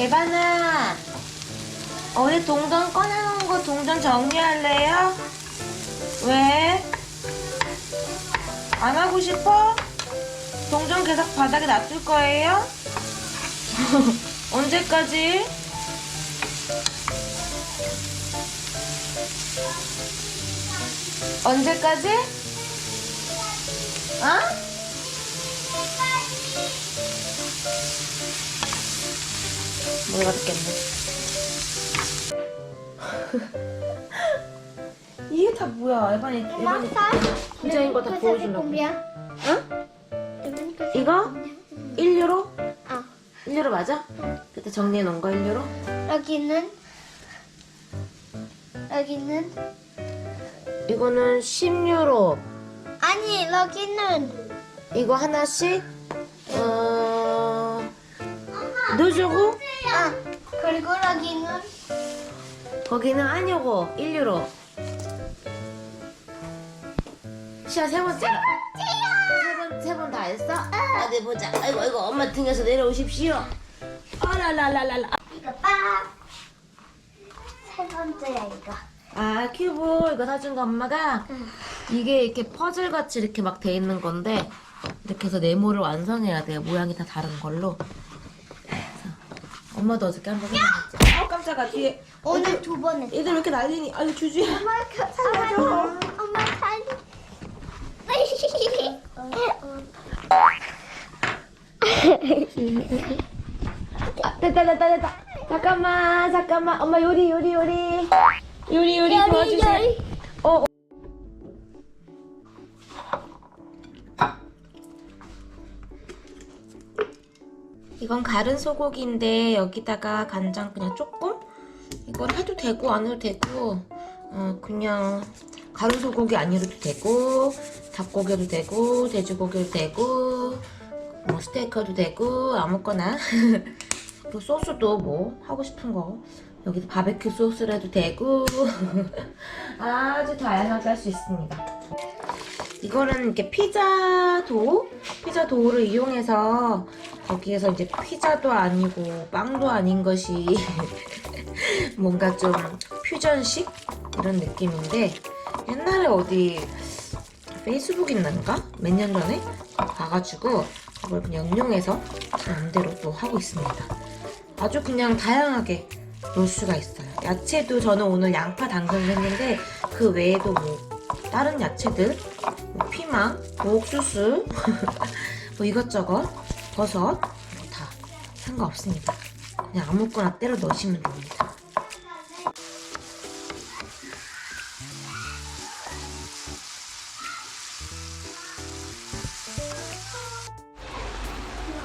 에바나, 어디 동전 꺼내놓은 거 동전 정리할래요? 왜? 안 하고 싶어? 동전 계속 바닥에 놔둘 거예요? 언제까지? 언제까지? 어? 몰라 듣겠네. 이게 다 뭐야? 에반이, 에반이 부자인 거 다 보여주려고. 응? 이거? 1유로? 아 1유로 맞아? 그때 정리해 놓은 거 1유로? 여기는 여기는 이거는 10유로. 아니 여기는 이거 하나씩 어... 넣어주고 아 여기는 거기는 아니고 1유로. 시아 세 번째. 세번세 번 다 했어? 어디 보자. 아이고 아이고 엄마 등에서 내려오십시오. 아라라라라라. 이거 빡세 번째야 이거 아 큐브 이거 사준 거 엄마가 이게 이렇게 퍼즐 같이 이렇게 막 돼 있는 건데 이렇게 해서 네모를 완성해야 돼요 모양이 다 다른 걸로 엄마도 어저께 한번 해봤지 아 깜짝아 뒤에 오늘 두 번 했어 얘들 왜 이렇게 난리니? 아유 주주야. 엄마 살려줘. 엄마 살 아, 됐다 됐다 됐다. 잠깐만 잠깐만. 엄마 요리. 요리 요리 요리 요리. 도와주세요 이건 갈은 소고기인데 여기다가 간장 그냥 조금? 이걸 해도 되고 안 해도 되고 어 그냥 가루 소고기 아니어도 되고 닭고기도 되고 돼지고기도 되고 뭐 스테이크도 되고 아무거나. 그리고 소스도 뭐 하고 싶은 거. 여기도 바베큐 소스를 해도 되고. 아주 다양하게 할 수 있습니다. 이거는 이렇게 피자 도 피자 도우를 이용해서 거기에서 이제 피자도 아니고 빵도 아닌 것이 뭔가 좀 퓨전식? 이런 느낌인데 옛날에 어디 페이스북 있는가? 몇 년 전에? 봐가지고 그걸 그냥 응용해서 제 맘대로 또 하고 있습니다. 아주 그냥 다양하게 놓을 수가 있어요. 야채도 저는 오늘 양파 당근을 했는데 그 외에도 뭐 다른 야채들? 뭐 피망, 뭐 옥수수? 뭐 이것저것 버섯 다 상관없습니다. 그냥 아무거나 때려 넣으시면 됩니다.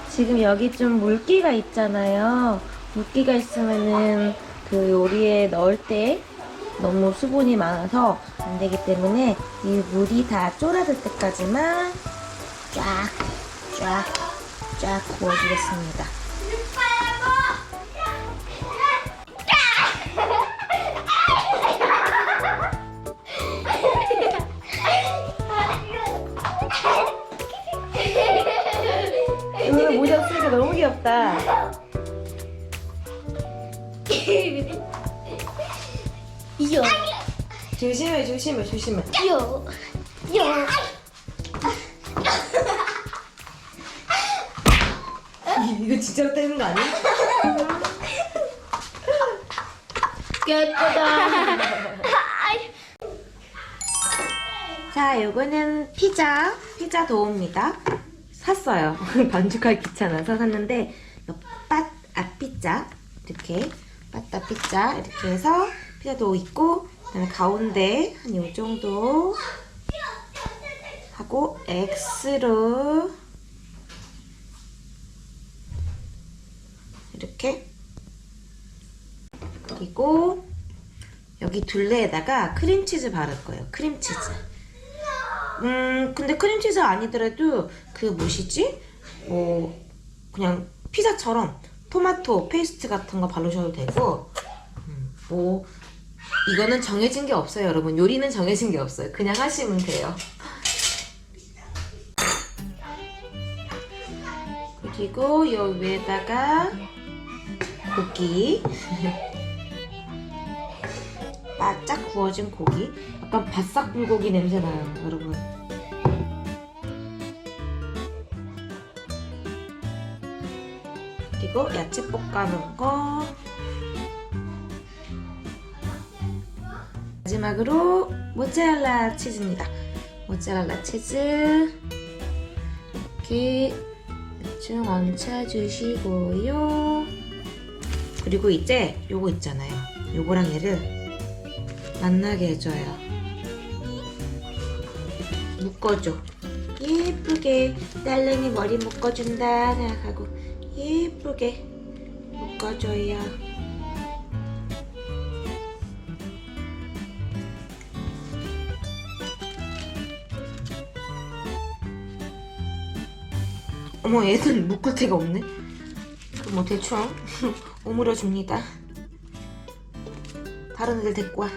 지금 여기 좀 물기가 있잖아요. 물기가 있으면은 그 요리에 넣을 때 너무 수분이 많아서 안 되기 때문에 이 물이 다 쫄아들 때까지만 쫙, 쫙, 쫙 부어주겠습니다. 오늘 모자 쓰니까 너무 귀엽다. 요, 조심해, 조심해, 조심해. 요, 요. 이거 진짜로 떼는 거 아니야? 예쁘다. 자, 요거는 피자, 피자 도우입니다. 샀어요. 반죽하기 귀찮아서 샀는데, 빠, 아, 피자. 이렇게, 빠따 피자. 이렇게 해서 피자 도우 있고, 그 다음에 가운데 한 요 정도 하고, X로 이렇게 그리고 여기 둘레에다가 크림치즈 바를 거예요. 크림치즈. 음, 근데 크림치즈 아니더라도 그 뭐시지? 뭐 그냥 피자처럼 토마토 페이스트 같은 거 바르셔도 되고 음, 뭐 이거는 정해진 게 없어요, 여러분. 요리는 정해진 게 없어요. 그냥 하시면 돼요. 그리고 요 위에다가 고기. 바짝 구워진 고기. 약간 바싹 불고기 냄새 나요, 여러분. 그리고 야채 볶아놓은 거. 마지막으로 모짜렐라 치즈입니다. 모짜렐라 치즈 이렇게 대충 얹혀주시고요. 그리고 이제 요거 있잖아요. 요거랑 얘를 만나게 해줘요. 묶어줘. 예쁘게 딸내미 머리 묶어준다 생각하고 예쁘게 묶어줘요. 어머 얘는 묶을 데가 없네. 그럼 뭐 대충 오므려 줍니다. 다른 애들 데리고 와.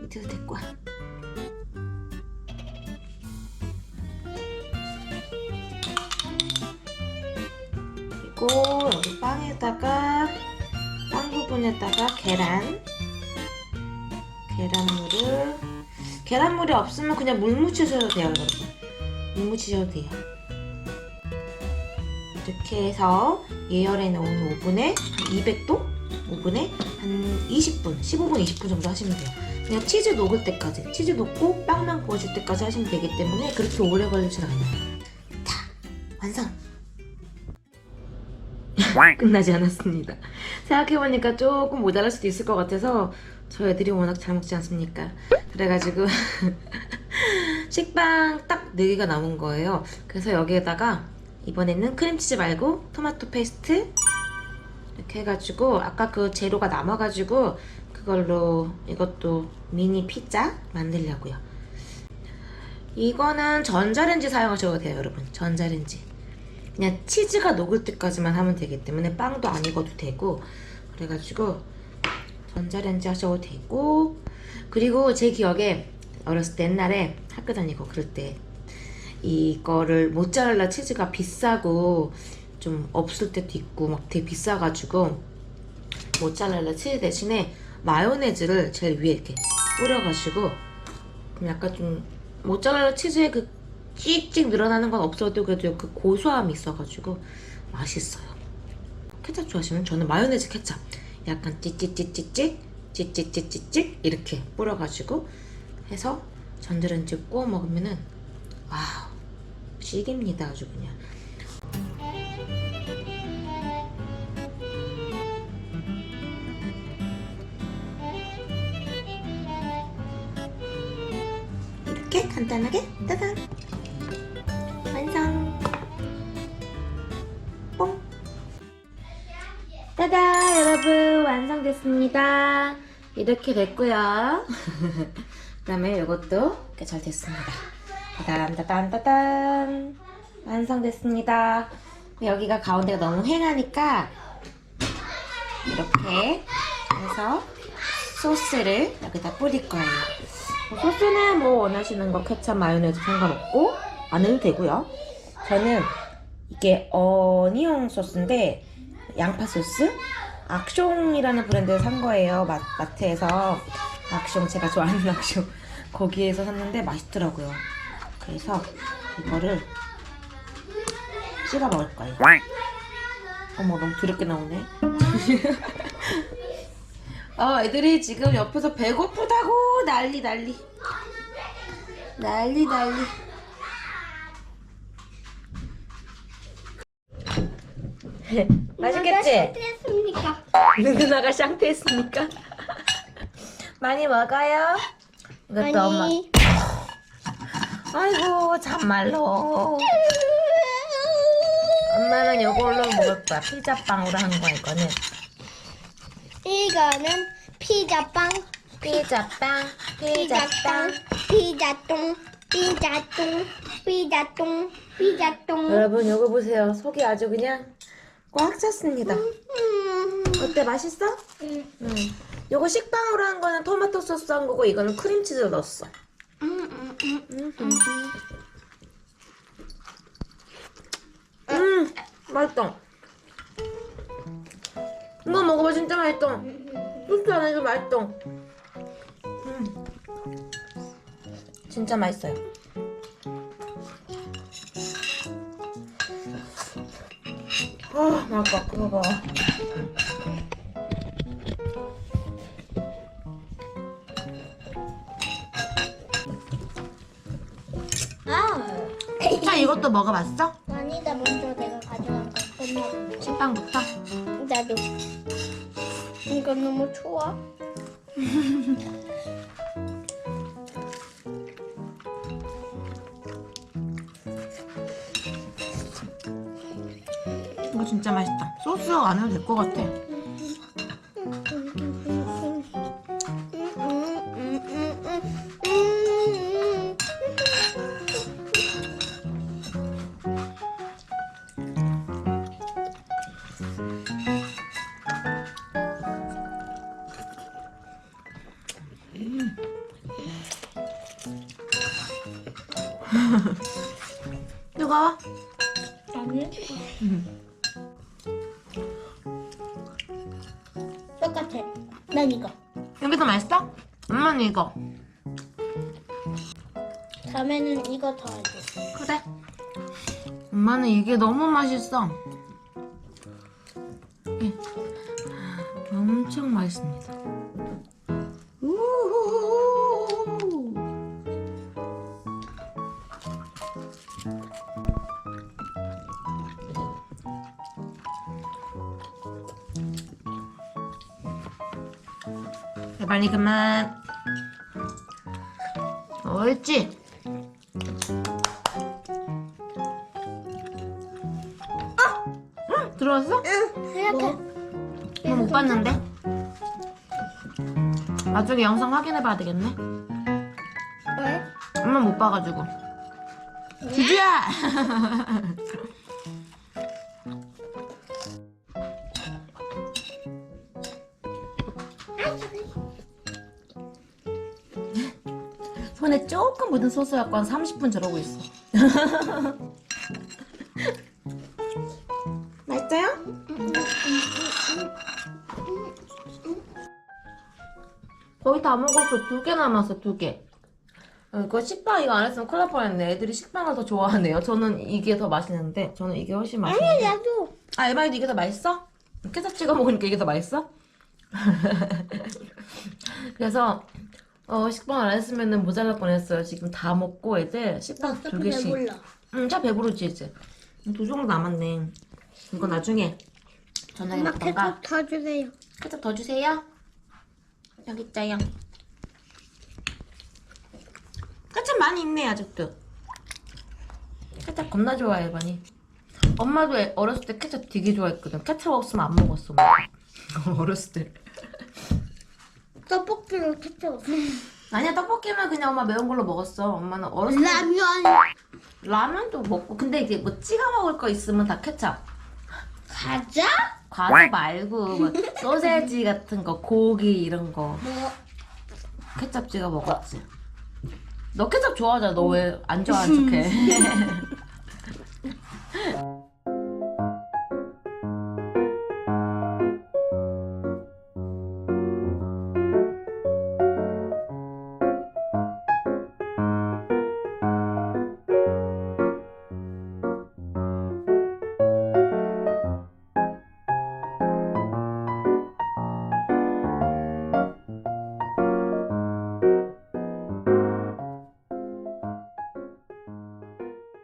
밑에서 데리고 와. 그리고 여기 빵에다가 빵 부분에다가 계란 계란물을 계란물이 없으면 그냥 물 묻히셔도 돼요 여러분 물 묻히셔도 돼요 이렇게 해서 예열해 놓은 오븐에 200도 오븐에 한 20분, 15분, 20분 정도 하시면 돼요. 그냥 치즈 녹을 때까지, 치즈 녹고 빵만 구워질 때까지 하시면 되기 때문에 그렇게 오래 걸리진 않아요. 자, 완성! 끝나지 않았습니다. 생각해보니까 조금 모자랄 수도 있을 것 같아서 저 애들이 워낙 잘 먹지 않습니까? 그래가지고 식빵 딱 4개가 남은 거예요. 그래서 여기에다가 이번에는 크림치즈 말고 토마토 페이스트 이렇게 해가지고 아까 그 재료가 남아가지고 그걸로 이것도 미니 피자 만들려고요. 이거는 전자레인지 사용하셔도 돼요, 여러분. 전자레인지. 그냥 치즈가 녹을 때까지만 하면 되기 때문에 빵도 안 익어도 되고 그래가지고 전자레인지 하셔도 되고 그리고 제 기억에 어렸을 때 옛날에 학교 다니고 그럴 때 이거를 모짜렐라 치즈가 비싸고 좀 없을 때도 있고 막 되게 비싸가지고 모짜렐라 치즈 대신에 마요네즈를 제일 위에 이렇게 뿌려가지고 그럼 약간 좀 모짜렐라 치즈의 그 찍찍 늘어나는 건 없어도 그래도 그 고소함이 있어가지고 맛있어요. 케찹 좋아하시면 저는 마요네즈 케찹 약간 찌찌찌찌찌 찌찌찌찌찌 이렇게 뿌려가지고 해서 전자레인지에 구워 먹으면은 와우 찌깁니다 아주 그냥. 이렇게 간단하게? 따단. 완성. 뽕. 따다 여러분. 완성됐습니다. 이렇게 됐고요. 그 다음에 이것도 이렇게 잘 됐습니다 따단 따단 따단. 완성됐습니다. 여기가 가운데가 너무 휑하니까 이렇게 해서 소스를 여기다 뿌릴 거예요. 뭐 소스는 뭐 원하시는 거 케찹 마요네즈 상관없고 안 해도 되고요. 저는 이게 어니언 소스인데 양파 소스? 악숑이라는 브랜드에서 산 거예요. 마, 마트에서. 악숑 제가 좋아하는 악숑. 거기에서 샀는데 맛있더라고요 그래서 이거를 찍어 먹을 거예요. 어머 너무 더럽게 나오네. 어 애들이 지금 옆에서 배고프다고! 난리 난리. 난리 난리. 맛있겠지? 됐습니까? 누나가 샹피했으니까? 많이 먹어요? 이것도 엄마 아이고 참말로. 엄마는 이걸로 먹을 거야. 피자빵으로 한 거야 이거는. 이거는 피자빵, 피자빵 피자빵, 피자똥, 피자똥, 피자똥, 피자똥. 여러분 이거 보세요. 속이 아주 그냥 꽉 찼습니다. 음, 어때? 맛있어? 음, 응. 요거 식빵으로 한 거는 토마토 소스 한 거고 이거는 크림치즈 넣었어 음, 음, 음. 음 맛있다 이거 먹어봐 진짜 맛있어. 소스 안 해도 맛있어. 음. 진짜 맛있어요. 아, 맛있다. 그거 봐. 이것도 먹어봤어? 아니다 먼저 내가 가져간 거 끝나고. 식빵부터? 나도. 이거 너무 좋아. 이거 진짜 맛있다. 소스 안 해도 될 것 같아. 엄마는 이거. 다음에는 이거 더 해줘. 그래. 엄마는 이게 너무 맛있어. 예. 엄청 맛있습니다. 우후후후. 빨리 그만. 옳지. 응, 들어왔어? 이렇게. 나 못 봤는데. 나중에 영상 확인해봐야 되겠네. 왜? 엄마 못 봐가지고. 주주야. 손에 조금 묻은 소스 갖고 한 30분 저러고 있어. 맛있어요? 거의 다 먹었어. 두 개 남았어, 두 개. 어, 이거 식빵 이거 안 했으면 큰일 날 뻔했네. 애들이 식빵을 더 좋아하네요. 저는 이게 더 맛있는데, 저는 이게 훨씬 맛있는데. 나도. 아, 에바이도 이게 더 맛있어? 케첩 찍어 먹으니까 이게 더 맛있어? 그래서 어, 식빵 안 했으면 모자랄 뻔했어요. 지금 다 먹고 애들 식빵 두 개씩. 몰라. 응, 자 배부르지 이제. 두 종류 남았네. 이거 나중에 저녁에 엄마 먹던가. 케첩 더 주세요. 케첩 더 주세요. 여기 있자요. 케첩 많이 있네 아직도. 케첩 겁나 좋아해 많이. 엄마도 애- 어렸을 때 케첩 되게 좋아했거든. 케첩 없으면 안 먹었어. 막. 어렸을 때. 떡볶이로 케첩. 아니야 떡볶이만 그냥 엄마 매운 걸로 먹었어. 엄마는 어렸을 때 라면. 라면도 먹고 근데 이제 뭐 찍어 먹을 거 있으면 다 케첩. 과자? 과자 말고 뭐 소세지 같은 거 고기 이런 거 뭐? 케첩 찍어 먹었지. 너 케첩 좋아하잖아. 너 왜 안 좋아하는 척해?